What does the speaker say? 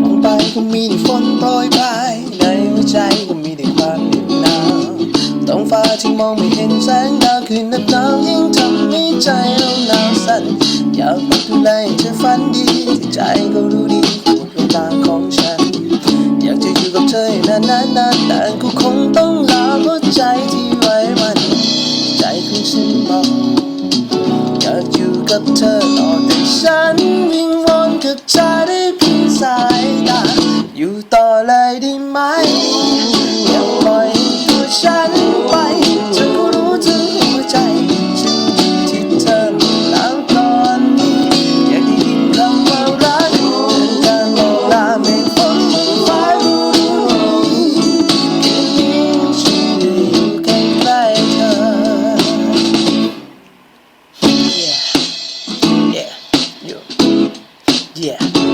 มองไปก็มีแต่ฝนโปรยปลายในหัวใจก็มีแต่ความเหน็บหนาวท้องฟ้าที่มองไม่เห็นแสงดาวคืนนับหนาวยิ่งทำให้ใจเราหนาวสั่นอยากไปดูแลให้เธอฝันดีากจะอยู่กับเธอนานนานนานแต่กูคงต้องลาเพราะใจที่ไว้มัน ใจของฉันบอกอยากอยู่กับเธอต่อแต่ฉันวิงวอนกับใจได้เพียงสายตาอยู่ต่อเลยได้ไหม Yeah.